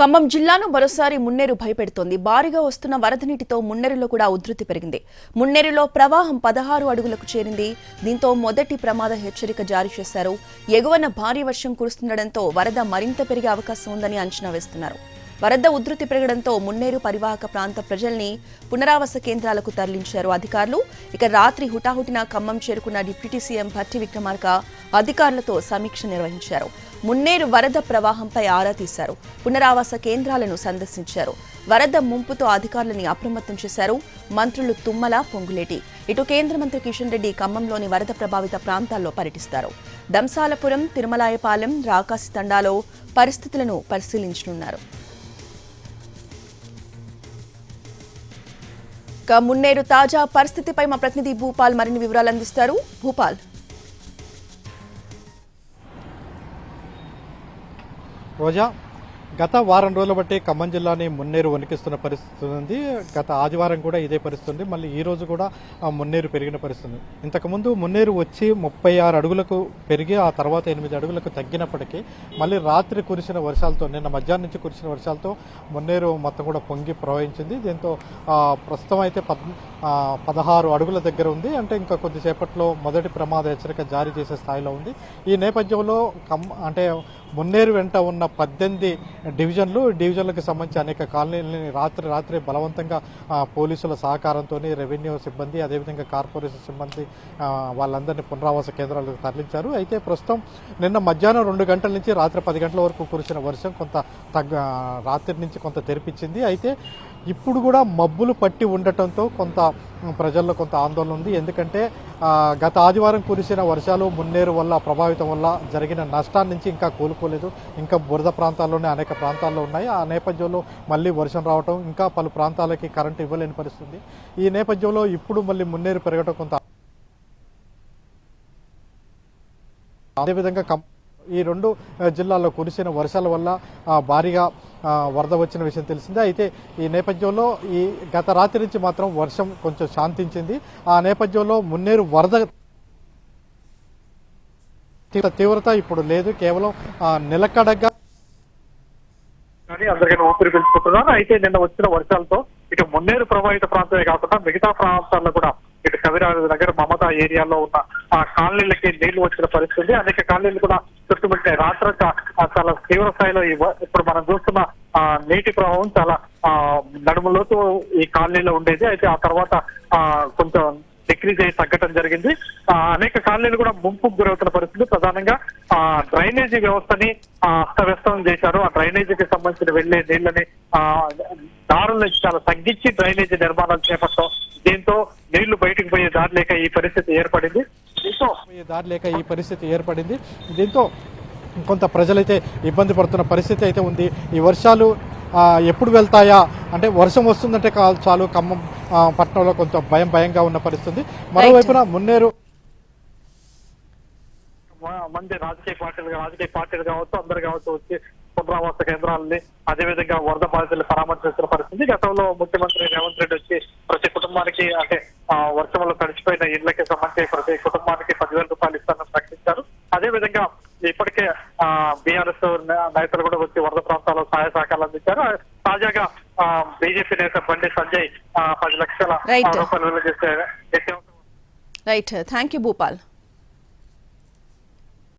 ఖమ్మం జిల్లాను మరోసారి మున్నేరు భయపెడుతోంది. భారీగా వస్తున్న వరద నీటితో మున్నేరులో కూడా ఉధృతి పెరిగింది. మున్నేరులో ప్రవాహం పదహారు అడుగులకు చేరింది. దీంతో మొదటి ప్రమాద హెచ్చరిక జారీ చేశారు. ఎగువన భారీ వర్షం కురుస్తుండటంతో వరద మరింత పెరిగే అవకాశం ఉందని అంచనా వేస్తున్నారు. వరద ఉధృతి పెరగడంతో మున్నేరు పరివాహక ప్రాంత ప్రజల్ని పునరావాస కేంద్రాలకు తరలించారు అధికారులు. ఇక రాత్రి హుటాహుటిన ఖమ్మం చేరుకున్న డిప్యూటీ సీఎం భట్టి విక్రమార్క అధికారులతో సమీక్ష నిర్వహించారు. మున్నేరు వరద ప్రవాహంపై ఆరా తీశారు. పునరావాస కేంద్రాలను సందర్శించారు. వరద ముంపుతో అధికారులని అప్రమత్తం చేశారు. మంత్రులు తుమ్మల పొంగులేటి. ఇటు కేంద్ర మంత్రి కిషన్ రెడ్డి ఖమ్మంలోని వరద ప్రభావిత ప్రాంతాల్లో పర్యటిస్తారు. దంసాలపురం తిరుమలాయపాలెం రాకాసి తండాలో పరిస్థితులను పరిశీలించనున్నారు. మున్నేరు తాజా పరిస్థితిపై మా ప్రతినిధి భూపాల్ మరిన్ని వివరాలు అందిస్తారు. భూపాల్. రోజా గత వారం రోజుల బట్టి ఖమ్మం జిల్లాని మున్నేరు వణికిస్తున్న పరిస్థితి ఉంది. గత ఆదివారం కూడా ఇదే పరిస్థితి ఉంది. మళ్ళీ ఈ రోజు కూడా ఆ మున్నేరు పెరిగిన పరిస్థితి ఇంతకుముందు మున్నేరు వచ్చి ముప్పై ఆరు అడుగులకు పెరిగి ఆ తర్వాత ఎనిమిది అడుగులకు తగ్గినప్పటికీ మళ్ళీ రాత్రి కురిసిన వర్షాలతో నిన్న మధ్యాహ్నం నుంచి కురిసిన వర్షాలతో మున్నేరు మొత్తం కూడా పొంగి ప్రవహించింది. దీంతో ప్రస్తుతం అయితే పద్ పదహారు అడుగుల దగ్గర ఉంది. అంటే ఇంకా కొద్దిసేపట్లో మొదటి ప్రమాద హెచ్చరిక జారీ చేసే స్థాయిలో ఉంది. ఈ నేపథ్యంలో కమ్ అంటే మున్నేరు వెంట ఉన్న పద్దెనిమిది డివిజన్లు డివిజన్లకు సంబంధించి అనేక కాలనీలని రాత్రి రాత్రి బలవంతంగా పోలీసుల సహకారంతో రెవెన్యూ సిబ్బంది అదేవిధంగా కార్పొరేషన్ సిబ్బంది వాళ్ళందరినీ పునరావాస కేంద్రాలకు తరలించారు. అయితే ప్రస్తుతం నిన్న మధ్యాహ్నం రెండు గంటల నుంచి రాత్రి పది గంటల వరకు కురిసిన వర్షం కొంత తగ్గ రాత్రి నుంచి కొంత తెరిపించింది. అయితే ఇప్పుడు కూడా మబ్బులు పట్టి ఉండటంతో కొంత ప్రజల్లో కొంత ఆందోళన ఉంది. ఎందుకంటే గత ఆదివారం కురిసిన వర్షాలు మున్నేరు వల్ల ప్రభావితం వల్ల జరిగిన నష్టాన్ని నుంచి ఇంకా కోలుకోలేదు. ఇంకా బురద ప్రాంతాల్లోనే అనేక ప్రాంతాల్లో ఉన్నాయి. ఆ నేపథ్యంలో మళ్ళీ వర్షం రావటం ఇంకా పలు ప్రాంతాలకి కరెంటు ఇవ్వలేని పరిస్థితి ఈ నేపథ్యంలో ఇప్పుడు మళ్ళీ మున్నేరు పెరగడం కొంత అదేవిధంగా కం ఈ రెండు జిల్లాల్లో కురిసిన వర్షాల వల్ల భారీగా వరద వచ్చిన విషయం తెలిసిందే. అయితే ఈ నేపథ్యంలో ఈ గత రాత్రి నుంచి మాత్రం వర్షం కొంచెం శాంతించింది. ఆ నేపథ్యంలో మున్నేరు వరద తీవ్రత ఇప్పుడు లేదు. కేవలం నిలకడగా కానీ అందరికీ ఊపిరి పీల్చుకుంటున్నారు అయితే నిన్న వచ్చిన వర్షాలతో ఇటు మున్నేరు ప్రభావిత ప్రాంతమే కాకుండా మిగతా ప్రాంతాల్లో కూడా ఇటు కవిరాజు దగ్గర మమతా ఏరియాలో ఉన్న ఆ కాలనీలకి నీళ్ళు వచ్చిన పరిస్థితి. ఉంది అనేక కాలనీలు కూడా చుట్టుముట్టాయి రాత్రి చాలా తీవ్ర స్థాయిలో ఇప్పుడు మనం చూస్తున్న ఆ నీటి ప్రవాహం చాలా ఆ నడుములోతు ఈ కాలనీలో ఉండేది. అయితే ఆ తర్వాత ఆ కొంచెం డిక్రీజ్ అయ్యి తగ్గటం జరిగింది. ఆ, అనేక కాలనీలు కూడా ముంపుకు గురవుతున్న పరిస్థితి. ప్రధానంగా ఆ డ్రైనేజీ వ్యవస్థని అస్తవ్యస్తం చేశారు. ఆ డ్రైనేజీకి సంబంధించిన వెళ్ళే నీళ్ళని ఆ దారులను చాలా తగ్గించి డ్రైనేజీ నిర్మాణాలు చేపట్టడం. దీంతో నీళ్ళు బయటకు పోయే దారి లేక ఈ పరిస్థితి ఏర్పడింది. దీంతో ఈ దారి లేక ఈ పరిస్థితి ఏర్పడింది. దీంతో కొంత ప్రజలైతే ఇబ్బంది పడుతున్న పరిస్థితి అయితే ఉంది. ఈ వర్షాలు ఆ, ఎప్పుడు వెళ్తాయా? అంటే వర్షం వస్తుందంటే చాలు ఖమ్మం పట్టణంలో కొంత భయం భయంగా ఉన్న పరిస్థితి మరోవైపున మున్నేరు మంది రాజకీయ పార్టీలు రాజకీయ పార్టీలు కావచ్చు అందరు కావచ్చు వచ్చి పునరావాస కేంద్రాలని అదేవిధంగా వరద బాధితులు పరామర్శిస్తున్న పరిస్థితి గతంలో ముఖ్యమంత్రి రేవంత్ రెడ్డి వచ్చి ప్రతి కుటుంబానికి అంటే వర్షంలో తడిచిపోయిన ఇళ్ళకి సంబంధించి ప్రతి కుటుంబానికి పదివేల రూపాయలు ఇస్తారని ప్రకటించారు. అదే విధంగా ఇప్పటికే బీఆర్ఎస్ నేతలు కూడా వచ్చి వరద ప్రాంతాల్లో సహాయ సహకారాలు అందించారు. తాజాగా బీజేపీ నేత బండి సంజయ్ పది లక్షల. రూపాయలు రైట్ థ్యాంక్ యూ భూపాల్